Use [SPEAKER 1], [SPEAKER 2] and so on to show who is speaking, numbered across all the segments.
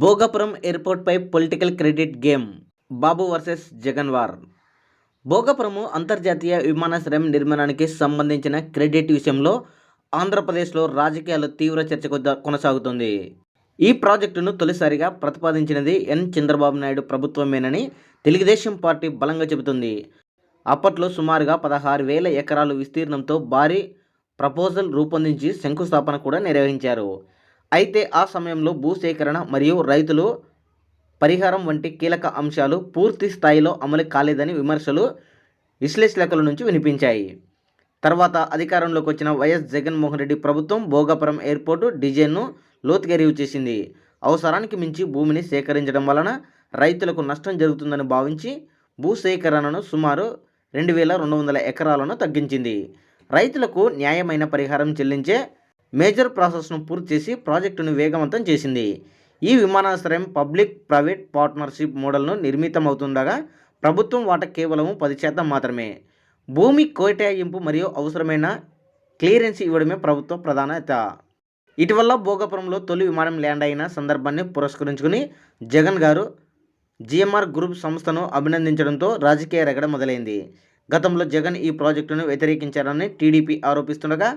[SPEAKER 1] Bhogapuram ఎయిర్పోర్ట్పై political credit game Babu versus Jagan war. Bhogapuram అంతర్జాతీయ విమానాశ్రయం నిర్మాణానికి సంబంధించిన క్రెడిట్ విషయంలో ఆంధ్రప్రదేశ్లో రాజకీయాలు తీవ్ర చర్చ కొనసాగుతుంది. ఈ ప్రాజెక్టును తొలిసారిగా ప్రతిపాదించినది ఎన్. చంద్రబాబు నాయుడు ప్రభుత్వమేనని తెలుగుదేశం పార్టీ బలంగా చెబుతుంది. అప్పట్లో సుమారుగా పదహారు వేల ఎకరాలు విస్తీర్ణంతో భారీ ప్రపోజల్ రూపొందించి శంకుస్థాపన కూడా నిర్వహించారు. అయితే ఆ సమయంలో భూసేకరణ మరియు రైతులు పరిహారం వంటి కీలక అంశాలు పూర్తి స్థాయిలో అమలు కాలేదని విమర్శలు విశ్లేషకుల నుంచి వినిపించాయి. తర్వాత అధికారంలోకి వచ్చిన వైఎస్ జగన్మోహన్ రెడ్డి ప్రభుత్వం భోగాపురం ఎయిర్పోర్టు డిజైన్ను లోతుగా చేసింది. అవసరానికి మించి భూమిని సేకరించడం వలన రైతులకు నష్టం జరుగుతుందని భావించి భూసేకరణను సుమారు రెండు వేల రెండు వందల ఎకరాలను తగ్గించింది. రైతులకు న్యాయమైన పరిహారం చెల్లించే మేజర్ ప్రాసెస్ను పూర్తి చేసి ప్రాజెక్టును వేగవంతం చేసింది. ఈ విమానాశ్రయం పబ్లిక్ ప్రైవేట్ పార్ట్నర్షిప్ మోడల్ను నిర్మితమవుతుండగా ప్రభుత్వం వాటా కేవలం పది శాతం మాత్రమే. భూమి కేటాయింపు మరియు అవసరమైన క్లియరెన్స్ ఇవ్వడమే ప్రభుత్వ ప్రధానత. ఇటీవల భోగపురంలో తొలి విమానం ల్యాండ్ అయిన సందర్భాన్ని పురస్కరించుకుని జగన్ గారు జిఎంఆర్ గ్రూప్ సంస్థను అభినందించడంతో రాజకీయ రగడ మొదలైంది. గతంలో జగన్ ఈ ప్రాజెక్టును వ్యతిరేకించారని టీడీపీ ఆరోపిస్తుండగా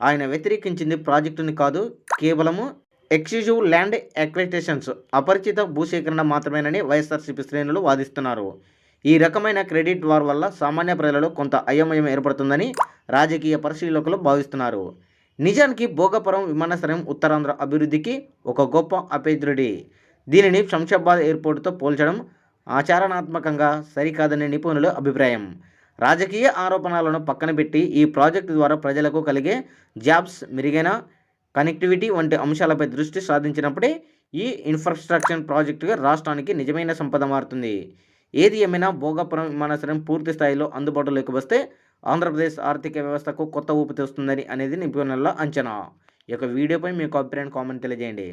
[SPEAKER 1] ఆయన వ్యతిరేకించింది ప్రాజెక్టుని కాదు కేవలము ఎక్స్క్లూజివ్ ల్యాండ్ అక్రిటేషన్స్ అపరిచిత భూసేకరణ మాత్రమేనని వైఎస్ఆర్సీపీ శ్రేణులు వాదిస్తున్నారు. ఈ రకమైన క్రెడిట్ వార్ వల్ల సామాన్య ప్రజలలో కొంత అయోమయం ఏర్పడుతుందని రాజకీయ పరిశీలకులు భావిస్తున్నారు. నిజానికి భోగపురం విమానాశ్రయం ఉత్తరాంధ్ర అభివృద్ధికి ఒక గొప్ప అపేద్రుడి దీనిని శంషాబాద్ ఎయిర్పోర్టుతో పోల్చడం ఆచరణాత్మకంగా సరికాదనే నిపుణుల అభిప్రాయం. రాజకీయ ఆరోపణలను పక్కన పెట్టి ఈ ప్రాజెక్టు ద్వారా ప్రజలకు కలిగే జాబ్స్ మెరుగైన కనెక్టివిటీ వంటి అంశాలపై దృష్టి సాధించినప్పుడే ఈ ఇన్ఫ్రాస్ట్రక్చర్ ప్రాజెక్టుగా రాష్ట్రానికి నిజమైన సంపద మారుతుంది. ఏది ఏమైనా భోగాపురం విమానాశ్రయం పూర్తి స్థాయిలో అందుబాటులోకి వస్తే ఆంధ్రప్రదేశ్ ఆర్థిక వ్యవస్థకు కొత్త ఊపు తెస్తుందని అనేది నిపుణుల అంచనా. ఈ యొక్క వీడియోపై మీకు అభిప్రాయం కామెంట్ తెలియజేయండి.